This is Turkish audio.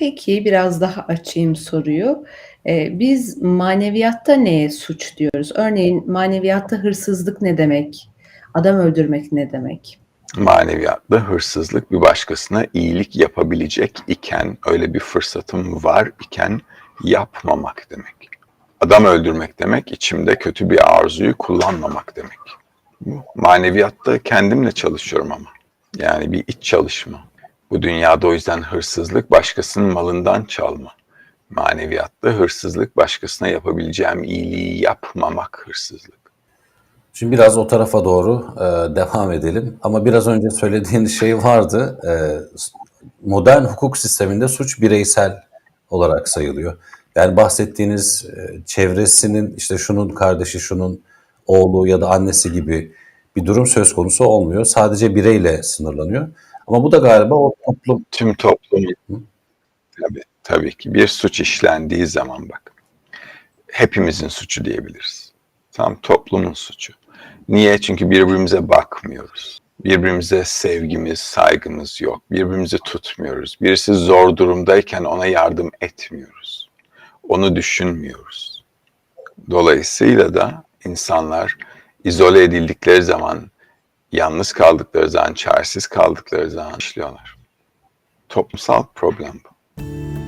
Peki, biraz daha açayım soruyu. Eee, biz maneviyatta neye suç diyoruz? Örneğin maneviyatta hırsızlık ne demek? Adam öldürmek ne demek? Maneviyatta hırsızlık bir başkasına iyilik yapabilecek iken, öyle bir fırsatım var iken yapmamak demek. Adam öldürmek demek, içimde kötü bir arzuyu kullanmamak demek. Maneviyatta kendimle çalışıyorum ama. Yani bir iç çalışma. Bu dünyada o yüzden hırsızlık başkasının malından çalma. Maneviyatta hırsızlık başkasına yapabileceğim iyiliği yapmamak hırsızlık. Şimdi biraz o tarafa doğru e, devam edelim. Ama biraz önce söylediğin şey vardı. E, modern hukuk sisteminde suç bireysel olarak sayılıyor. Yani bahsettiğiniz e, çevresinin işte şunun kardeşi, şunun oğlu ya da annesi gibi bir durum söz konusu olmuyor. Sadece bireyle sınırlanıyor. Ama bu da galiba o toplum Tüm toplumun tabii, tabii ki bir suç işlendiği zaman bak hepimizin suçu diyebiliriz. Tam toplumun suçu. Niye? Çünkü birbirimize bakmıyoruz. Birbirimize sevgimiz, saygımız yok. Birbirimizi tutmuyoruz. Birisi zor durumdayken ona yardım etmiyoruz. Onu düşünmüyoruz. Dolayısıyla da insanlar izole edildikleri zaman, yalnız kaldıkları zaman, çaresiz kaldıkları zaman işliyorlar. Toplumsal problem bu.